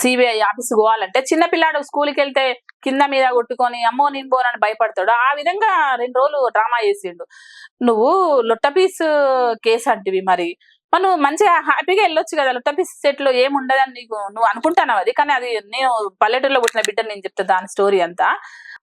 CBI office పోవాలంటే చిన్నపిల్లాడు స్కూల్కి వెళ్తే కింద మీద కొట్టుకొని అమ్మో నేను పోనని భయపడతాడు. ఆ విధంగా రెండు రోజులు డ్రామా చేసిండు. నువ్వు లొట్టపీస్ కేసు అంటివి మరి. మరి నువ్వు మంచిగా హ్యాపీగా వెళ్ళొచ్చు కదా. లొట్టపీస్ సెట్లో ఏముండదని నీకు నువ్వు అనుకుంటున్నావు అది? కానీ అది నేను పల్లెటూరులో పుట్టిన బిడ్డ నేను చెప్తా దాని స్టోరీ అంతా.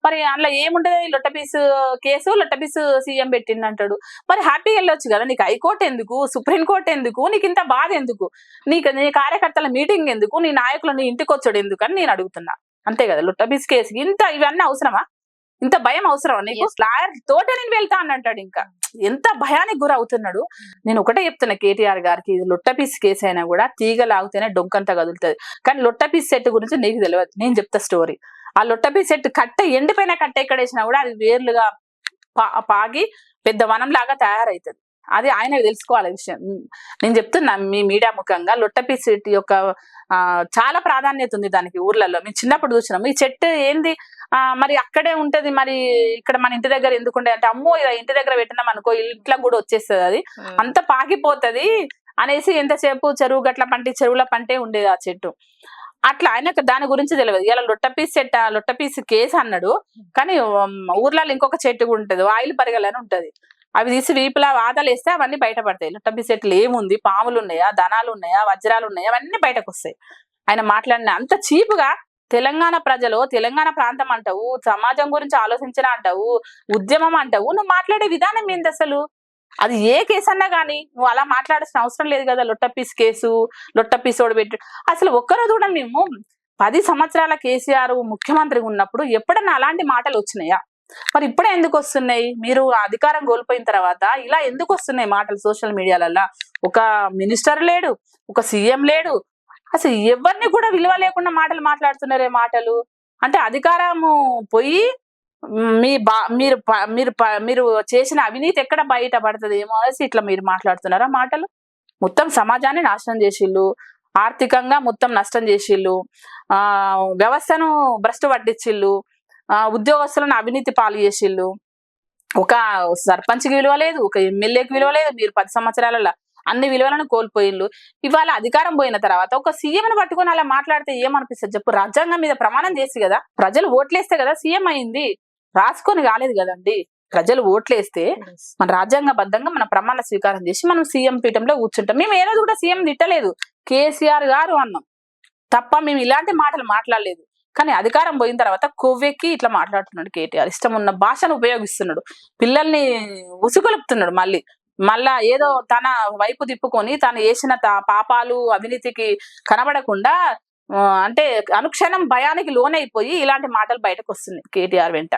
మరి అందులో ఏముండదు ఈ లొట్టపీస్ కేసు లొట్టపీస్ సీఎం పెట్టిండు అంటాడు మరి హ్యాపీగా వెళ్ళొచ్చు కదా నీకు? హైకోర్టు ఎందుకు? సుప్రీం కోర్టు ఎందుకు? నీకు ఇంత బాధ ఎందుకు? నీకు నీ కార్యకర్తల మీటింగ్ ఎందుకు? నీ నాయకులు నీ ఇంటికి వచ్చాడు ఎందుకు అని నేను అడుగుతున్నా. అంతే కదా? లొట్టబీస్ కేసు ఇంత ఇవన్నీ అవసరమా? ఇంత భయం అవసరమా నీకు? లాయర్ తోట నేను వెళ్తా అని అంటాడు ఇంకా. ఎంత భయానికి గురి అవుతున్నాడు నేను ఒకటే చెప్తున్నా కేటీఆర్ గారికి ఇది లొట్టపీస్ కేసు అయినా కూడా తీగ లాగితేనే డొంకంతా కదులుతుంది. కానీ లొట్టపీస్ సెట్ గురించి నీకు తెలియదు నేను చెప్తా స్టోరీ. ఆ లొట్టపీస్ సెట్ కట్ట ఎండిపోయిన కట్ట ఎక్కడ వేసినా కూడా అది వేర్లుగా పా- పాగి పెద్ద వనం లాగా తయారవుతుంది అది ఆయన తెలుసుకోవాలి విషయం. నేను చెప్తున్నా మీ మీడియా ముఖంగా లొట్టపీస్ సెట్ యొక్క చాలా ప్రాధాన్యత ఉంది దానికి ఊర్లలో. మేము చిన్నప్పుడు చూసినాం. ఈ చెట్టు ఏంది? మరి అక్కడే ఉంటది. మరి ఇక్కడ మన ఇంటి దగ్గర ఎందుకు ఉండే అంటే అమ్మో ఇలా ఇంటి దగ్గర పెట్టినాం అనుకో ఇంట్లో కూడా వచ్చేస్తుంది అది. అంత పాకిపోతది అనేసి ఎంతసేపు చెరువు గట్ల పంటి చెరువుల పంటే ఉండేది ఆ చెట్టు. అట్లా ఆయనకు దాని గురించి తెలియదు. ఇలా లొట్టపీస్ చెట్ట లొట్టపీస్ కేసు అన్నాడు. కానీ ఊర్లలో ఇంకొక చెట్టు కూడా ఉంటది. ఆయిల్ పరిగలని ఉంటది. అవి తీసి వీపులా వాదాలు వేస్తే అవన్నీ బయటపడతాయి. లొట్టపీస్ చెట్లు ఏముంది? పాములు ఉన్నాయా? ధనాలు ఉన్నాయా? వజ్రాలు ఉన్నాయా? అవన్నీ బయటకు వస్తాయి ఆయన మాట్లాడిన అంత చీపుగా తెలంగాణ ప్రజలు తెలంగాణ ప్రాంతం అంటావు సమాజం గురించి ఆలోచించిన అంటావు ఉద్యమం అంటావు నువ్వు మాట్లాడే విధానం ఏంది అసలు? అది ఏ కేసు అన్నా కానీ నువ్వు అలా మాట్లాడాల్సిన అవసరం లేదు కదా లొట్టపీస్ కేసు లొట్టపీస్ ఓడిపెట్టు అసలు ఒక్కరోజు కూడా మేము పది సంవత్సరాల కేసీఆర్ ముఖ్యమంత్రిగా ఉన్నప్పుడు ఎప్పుడన్నా అలాంటి మాటలు వచ్చినాయా? మరి ఇప్పుడే ఎందుకు వస్తున్నాయి? మీరు అధికారం కోల్పోయిన తర్వాత ఇలా ఎందుకు వస్తున్నాయి మాటలు సోషల్ మీడియాలలో ఒక మినిస్టర్ లేడు ఒక సీఎం లేడు. అసలు ఎవరిని కూడా విలువ లేకుండా మాటలు మాట్లాడుతున్నారే మాటలు? అంటే అధికారము పోయి మీ బా మీరు మీరు మీరు చేసిన అవినీతి ఎక్కడ బయట పడుతుంది? ఏమో అనేసి ఇట్లా మీరు మాట్లాడుతున్నారా మాటలు? మొత్తం సమాజాన్ని నాశనం చేసిళ్ళు. ఆర్థికంగా మొత్తం నష్టం చేసిళ్ళు. ఆ వ్యవస్థను భ్రష్టు పట్టించిళ్ళు ఆ ఉద్యోగస్తులను అవినీతి పాలు చేసిళ్ళు. ఒక సర్పంచ్కి విలువ లేదు ఒక ఎమ్మెల్యేకి విలువ లేదు మీరు పది సంవత్సరాలలో అన్ని విలువలను కోల్పోయిళ్ళు. ఇవాళ అధికారం పోయిన తర్వాత ఒక సీఎంను పట్టుకొని అలా మాట్లాడితే ఏమనిపిస్తుంది చెప్పు? రాజ్యాంగం మీద ప్రమాణం చేసి కదా? ప్రజలు ఓట్లేస్తే కదా సీఎం అయింది. రాసుకొని కాలేదు కదండి. ప్రజలు ఓట్లేస్తే మన రాజ్యాంగబద్ధంగా మన ప్రమాణ స్వీకారం చేసి మనం సీఎం పీఠంలో కూర్చుంటాం. మేము ఏ రోజు కూడా సీఎం తిట్టలేదు. కేసీఆర్ గారు అన్నాం. తప్ప మేము ఇలాంటి మాటలు మాట్లాడలేదు. కానీ అధికారం పోయిన తర్వాత కొవ్వెక్కి ఇట్లా మాట్లాడుతున్నాడు కేటీఆర్. ఇష్టం ఉన్న భాషను ఉపయోగిస్తున్నాడు. పిల్లల్ని ఉసుగొలుపుతున్నాడు మళ్ళీ. మళ్ళా ఏదో తన వైపు తిప్పుకొని తను చేసిన తా- పాపాలు అవినీతికి కనబడకుండా అంటే అనుక్షణం భయానికి లోనైపోయి ఇలాంటి మాటలు బయటకు వస్తున్నాయి కేటీఆర్ వెంట.